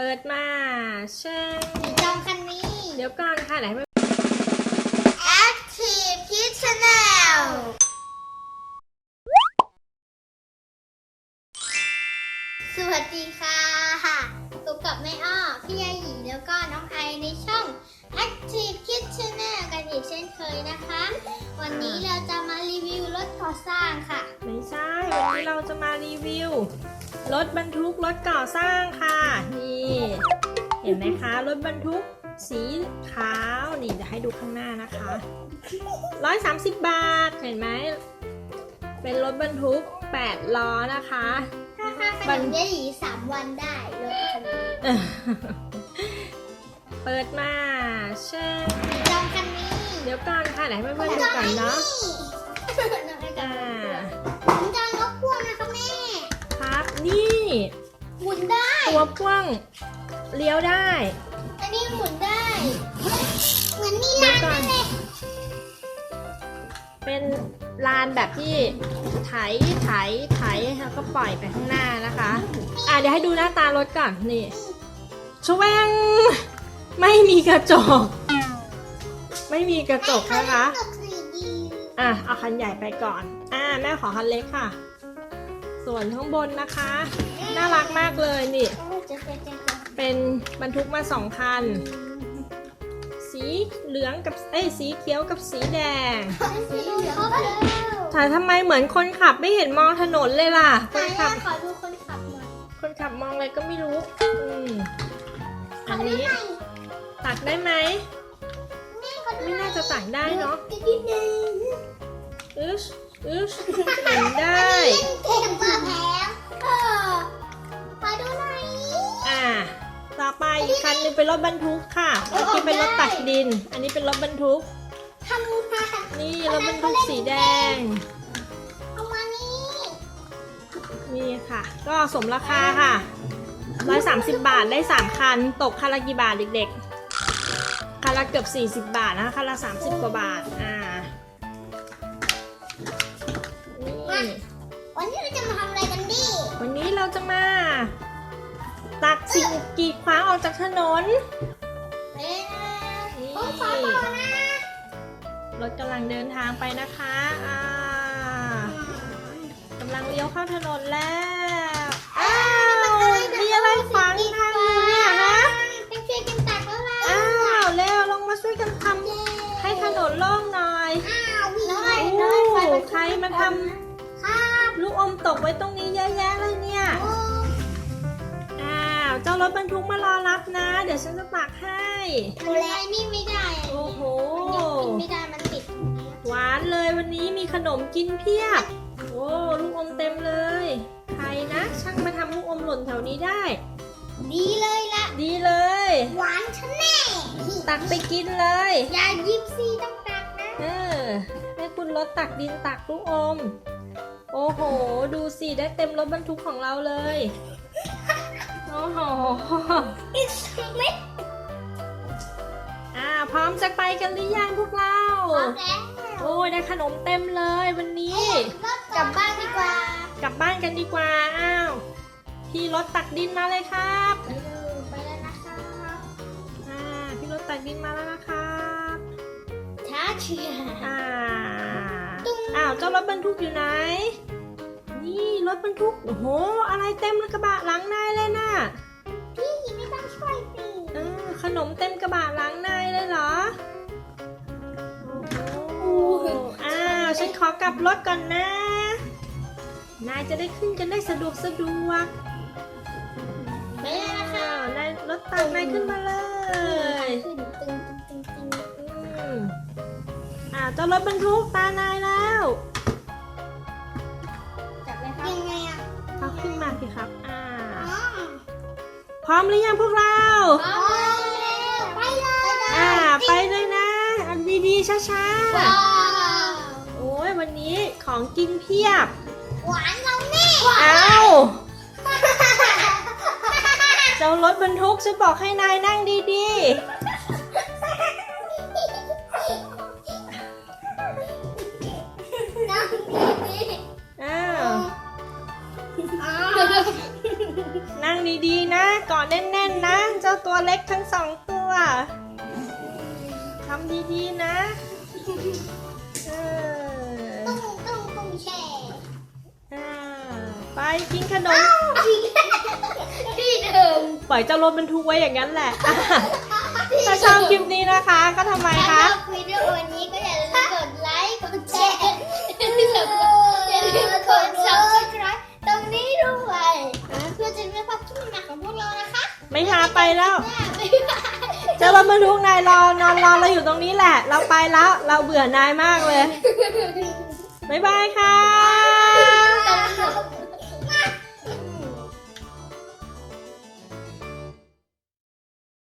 เปิดมาเช่งจองคันนี้ เดี๋ยวก่อนค่ะไหนไม่ Active Kids Channel สวัสดีค่ะพบกับแม่อ้อ พี่ยาหยีแล้วก็น้องไอในช่อง Active Kids Channel กันอีกเช่นเคยนะคะ วันนี้เราจะมารีวิวรถ ก่อสร้างค่ะ ไม่ใช่ วันนี้เราจะมารีวิว รถบรรทุกรถก่อสร้างค่ะ นี่ เห็นไหมคะ รถบรรทุกสีขาว นี่จะให้ดูข้างหน้านะคะ130บาท เห็นไหม เป็นรถบรรทุก8ล้อนะคะราคาขนมยาหยีสามวันได้รถคันนี้เปิดมาเช่งจองคันนี้ เดี๋ยวก่อนค่ะไหนให้เพื่อนๆดูก่อนเนาะน้ องไอจออ่างผมจองรถพ่วงนะคะแม่ครับ นี่หมุนได้ ตัวพ่วงเลี้ยวได้ อันนี้หมุนได้ เหมือนมีร้านนั่นเลยเป็นลานแบบที่ไถไถไถแล้วก็ปล่อยไปข้างหน้านะคะ อะเดี๋ยวให้ดูหน้าตารถก่อนนี่ชแวงไม่มีกระจก ไม่มีกระจกนะคะ ตกสีดี อะเอาคันใหญ่ไปก่อน อ่าแม่ขอคันเล็กค่ะ ส่วนข้างบนนะคะ น่ารักมากเลยนี่โอ้เจะเป็นจะจะเป็นบรรทุกมาสองคัน สีเหลืองกับเอ้ยสีเขียวกับสีแดงสีเหลืองก็แล้วแต่ทำไมเหมือนคนขับไม่เห็นมองถนนเลยล่ะคไหนนขัอะบขอดูคนขับหน่อยคนขับมองอะไรก็ไม่รู้ อืมอันนี้ตักได้ไหมแม่ขอดู ไม่น่าจะตักได้เนาะนิดนิดนึงอึชอึชเห็นได้เล่นเกมมาแพ้เออขอดูหน่อยอ่า ต่อไปอีกคันหนึงเป็นรถบรรทุกค่ะเมื่อกี้เป็นรถตักดิน อันนี้เป็นรถบรรทุก ทำมานี่รถบรรทุกสีแดง เอามานี่นี่ค่ะ ก็สมราคาค่ะ 130 บาทได้ 3 คัน ตกคันละกี่บาทเด็กๆ คันละเกือบ 40 บาทนะคะคันละ 30 กว่าบาท อ่านี่วันนี้เราจะมาทำอะไรกันดิวันนี้เราจะมา ตักสิ่งกีดขวางออกจากถนน เอ๊ะนี่ผมขอต่อนะ รถกำลังเดินทางไปนะคะ อ่ากำลังเลี้ยวเข้าถนนแล้วอ้าว มันใครมาทครับำลูกอมตกไว้ตรงนี้เยอะแยะเลยเนี่ย โอ้อ้าว เจ้ารถบรรทุกมารอรับนะ เดี๋ยวฉันจะตักให้ดูแลนี่ไม่ได้อะโอ้โห มันยังกินไม่ได้มันติดหวานเลยวันนี้มีขนมกินเพียบ โอ้ลูกอมเต็มเลย ใครนะช่างมาทำลูกอมหล่นแถวนี้ได้ ดีเลยล่ะดีเลย หวานชะแน่ตักไปกินเลยอย่ายิบซีต้องตักนะ เออ ให้คุณรถตักดินตักลูกอม โอ้โห ดูสิได้เต็มรถบรรทุกของเราเลย โอ้โหไม่อ่าพร้อมจะไปกันหรือยังพวกเราพร้อมแล้วโอ้ยได้ขนมเต็มเลยวันนี้ กลับบ้านดีกว่า กลับบ้านกันดีกว่า อ้าว พี่รถตักดินมาเลยครับไปเลยไปแล้วนะคะอ่าพี่รถตักดินมาแล้วนะครับท้าเชียร์อ่าตุ้งอ้าว เจ้ารถบรรทุกอยู่ไหน นี่รถบรรทุก โอ้โห อะไรเต็มเลยกระบะหลังนายเลยน่ะ พี่ไม่ต้องช่วยสิเออขนมเต็มกระบะหลังนายเลยเหรอ โอ้โหอ้าว ฉันขอกลับรถก่อนนะ นายจะได้ขึ้นกันได้สะดวกสะดวกไปแล้วนะคะอ้าวนายรถตักนายขึ้นมาเลย ขึ้นตึงตึงตึงตึงอืมอ่าเจ้ารถบรรทุกตานายแล้ว จับเลยครับยังไงอะเอาขึ้นมาสิครับ อ่าอ๋อพร้อมหรือยังพวกเรา พร้อมแล้วไปเลยอ่า ไปเลยนะ อันดีๆช้าว้าวๆโอ้ยวันนี้ของกินเพียบ หวานเราแน่อ้าวเจ้ารถบรรทุกฉันบอกให้นายนั่งดีน้ ดีๆ นะเกาะแน่นๆนะกทั้งสองตัวทำดีๆ นะเออต้องต้องต้องแช่อ่าไปกินขนมที่เดิมปล่อยเจ้ารถบรรทุกไว้อย่างนั้นแหละอะถ้าชอบคลิปนี้นะคะ ก็ทำไมถ้าคะชอบวิดีโอนี้ก็อย่าลืมกดไลค์กดแชร์อย่าลืมกดอย่า ไม่หาไปแล้วบ๊ายบายเจ้ารถบรรทุกนายรอนอนรอเราอยู่ตรงนี้แหละ เราไปแล้ว เราเบื่อนายมากเลย บ๊ายบายค่ะ ตลก